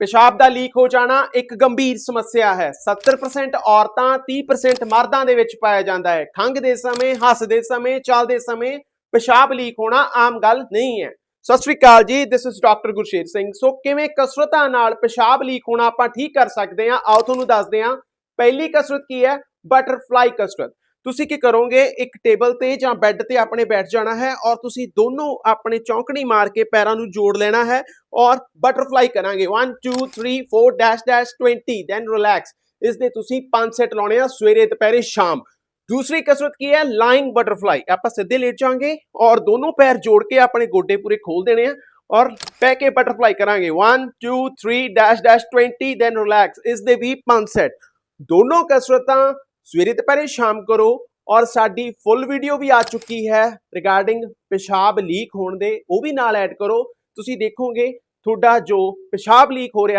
ਪਿਸ਼ਾਬ ਦਾ ਲੀਕ ਹੋ ਜਾਣਾ ਇੱਕ ਗੰਭੀਰ ਸਮੱਸਿਆ ਹੈ। 70% ਔਰਤਾਂ 30% ਮਰਦਾਂ ਦੇ ਵਿੱਚ ਪਾਇਆ ਜਾਂਦਾ ਹੈ। ਖੰਘ ਦੇ ਸਮੇਂ ਹੱਸਦੇ ਸਮੇਂ ਚੱਲਦੇ ਸਮੇਂ ਪਿਸ਼ਾਬ ਲੀਕ ਹੋਣਾ ਆਮ ਗੱਲ ਨਹੀਂ ਹੈ। Sat Shri Akal ji this is doctor Gursher Singh. So ਕਿਵੇਂ ਕਸਰਤਾਂ ਨਾਲ ਪਿਸ਼ਾਬ ਲੀਕ ਹੋਣਾ ਆਪਾਂ ਠੀਕ ਕਰ ਸਕਦੇ ਹਾਂ? ਆਓ ਤੁਹਾਨੂੰ ਦੱਸਦੇ ਹਾਂ। ਪਹਿਲੀ ਕਸਰਤ ਕੀ ਹੈ? ਬਟਰਫਲਾਈ ਕਸਰਤ। ਤੁਸੀਂ ਕੀ ਕਰੋਗੇ? ਇੱਕ ਟੇਬਲ ਤੇ ਜਾਂ ਬੈੱਡ ਤੇ ਆਪਣੇ ਬੈਠ ਜਾਣਾ ਹੈ ਔਰ ਤੁਸੀਂ ਦੋਨੋਂ ਆਪਣੇ ਚੌਂਕੜੀ ਮਾਰ ਕੇ ਪੈਰਾਂ ਨੂੰ ਜੋੜ ਲੈਣਾ ਹੈ ਔਰ ਬਟਰਫਲਾਈ ਕਰਾਂਗੇ। 1 2 3 4 ਡੈਸ਼ ਡੈਸ਼ 20 ਦੈਨ ਰਿਲੈਕਸ ਇਸ ਦੇ ਤੁਸੀਂ 5 ਸੈਟ ਲਾਉਣੇ ਆ ਸਵੇਰੇ, ਦੁਪਹਿਰੇ, ਸ਼ਾਮ। ਦੂਸਰੀ ਕਸਰਤ ਕੀ ਹੈ? ਲਾਈਂਗ ਬਟਰਫਲਾਈ ਆਪਾਂ ਸਿੱਧੇ ਲੇਟ ਜਾਾਂਗੇ ਔਰ ਦੋਨੋਂ ਪੈਰ ਜੋੜ ਕੇ ਆਪਣੇ ਗੋਡੇ ਪੂਰੇ ਖੋਲ ਦੇਣੇ ਆ ਔਰ ਪੈ ਕੇ ਬਟਰਫਲਾਈ ਕਰਾਂਗੇ। 1 2 3 ਡੈਸ਼ ਡੈਸ਼ 20 ਦੈਨ ਰਿਲੈਕਸ ਇਸ ਦੇ ਵੀ ਪੰਜ ਸੈਟ। ਦੋਨੋਂ ਕਸਰਤਾਂ ਸਵੇਰੇ ਦੁਪਹਿਰੇ ਸ਼ਾਮ ਕਰੋ ਔਰ ਸਾਡੀ ਫੁੱਲ ਵੀਡੀਓ ਵੀ ਆ ਚੁੱਕੀ ਹੈ ਰਿਗਾਰਡਿੰਗ ਪਿਸ਼ਾਬ ਲੀਕ ਹੋਣ ਦੇ, ਉਹ ਵੀ ਨਾਲ ਐਡ ਕਰੋ। ਤੁਸੀਂ ਦੇਖੋਗੇ ਤੁਹਾਡਾ ਜੋ ਪਿਸ਼ਾਬ ਲੀਕ ਹੋ ਰਿਹਾ